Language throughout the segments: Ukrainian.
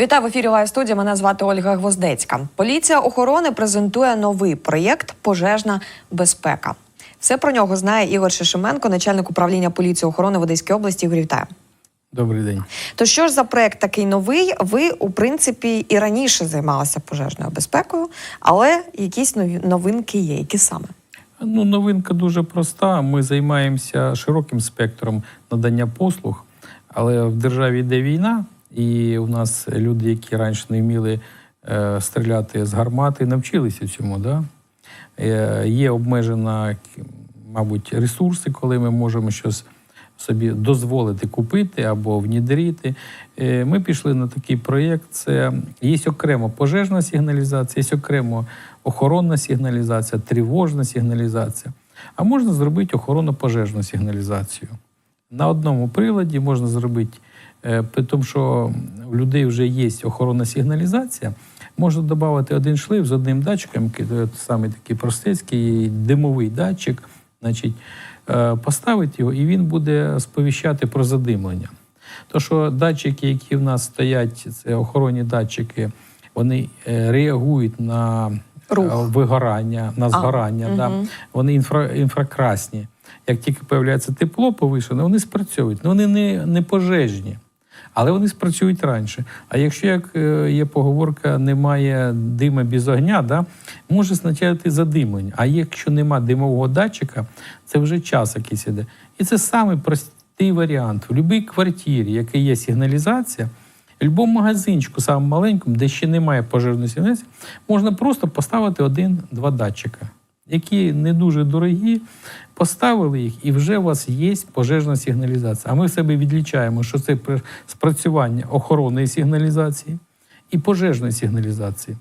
Вітаю в ефірі Лайв студія. Мене звати Ольга Гвоздецька. Поліція охорони презентує новий проєкт Пожежна безпека. Все про нього знає Ігор Шишименко, начальник управління поліції охорони в Одеській області. Ігор, вітаю. Добрий день. То що ж за проект такий новий? Ви, у принципі, і раніше займалися пожежною безпекою, але якісь нові новинки є. Які саме? Ну, новинка дуже проста. Ми займаємося широким спектром надання послуг, але в державі йде війна, і у нас люди, які раніше не вміли е, стріляти з гармати, навчилися цьому. Да? Е, є обмежена, мабуть, ресурси, коли ми можемо щось собі дозволити купити або внідрити. Е, Ми пішли на такий проєкт. Це є окремо пожежна сигналізація, є окремо охоронна сигналізація, тривожна сигналізація. А можна зробити охоронно-пожежну сигналізацію. На одному приладі можна зробити, при тому, що у людей вже є охоронна сигналізація. Можна додати один шлейф з одним датчиком, який е, саме такий простецький димовий датчик, значить, е, поставити його, і він буде сповіщати про задимлення. То, що датчики, які в нас стоять, це охоронні датчики, вони е, реагують на Рух. е, вигорання, на згорання. да. мгм. Вони інфра, інфракрасні. Як тільки появляється тепло повишене, вони спрацьовують. Ну, вони не, не пожежні, але вони спрацюють раніше. А якщо, як е, є поговорка, немає дима без огня, да, може означати задимлення. А якщо нема димового датчика, це вже час якийсь іде. І це самий варіант. В будь-якій квартирі, яка є сигналізація, в будь-якому магазинчику, самому маленькому, де ще немає пожежної сигналізації, можна просто поставити один-два датчика, які не дуже дорогі. Поставили їх, і вже у вас є пожежна сигналізація. А ми в себе відлічаємо, що це спрацювання охоронної сигналізації і пожежної сигналізації.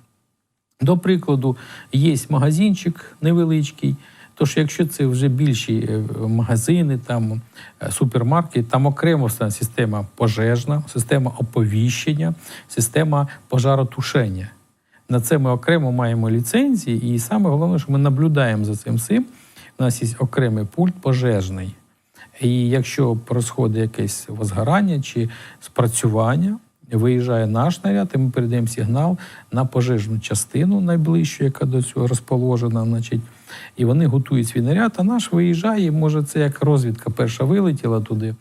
До прикладу, є магазинчик невеличкий. Тож, якщо це вже більші е, магазини, там е, супермаркет, там окремо система пожежна, система оповіщення, система пожаротушення. На це ми окремо маємо ліцензії, і саме головне, що ми наблюдаємо за цим всім. У нас є окремий пульт пожежний. І якщо происходить якесь возгорання чи спрацювання, виїжджає наш наряд, і ми передаємо сигнал на пожежну частину найближчу, яка до цього розположена. Значить, і вони готують свій наряд, а наш виїжджає, може, це як розвідка перша вилетіла туди.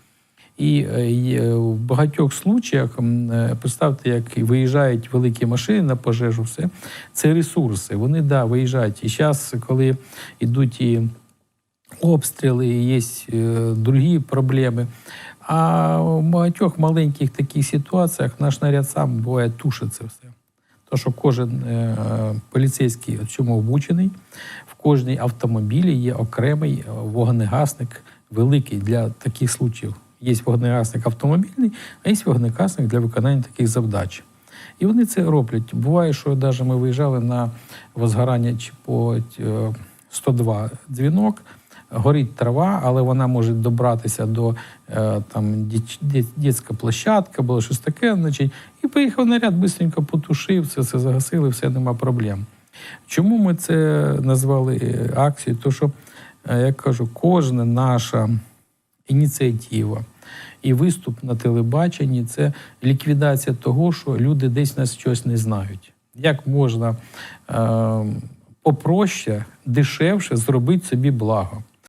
І е, в багатьох случаях, е, представте, як виїжджають великі машини на пожежу, все це ресурси. Вони да, виїжджають. І зараз, коли йдуть і обстріли, і є е, другі проблеми. А в багатьох маленьких таких ситуаціях наш наряд сам буває тушить це все. То, що кожен е, поліцейський цьому обучений, в кожній автомобілі є окремий е, вогнегасник великий для таких случаїв. Є вогнегасник автомобільний, а є вогнегасник для виконання таких завдач. І вони це роблять. Буває, що навіть ми виїжджали на возгорання по е, 102 дзвінок, горить трава, але вона може добратися до е, там дє- площадка, було щось таке, значить, і поїхав наряд, бистренько потушив, це все загасили, все нема проблем. Чому ми це назвали е, акцією? То що, е, я кажу, кожна наша ініціатива і виступ на телебаченні це ліквідація того, що люди десь нас щось не знають. Як можна е, попроще, дешевше зробити собі благо?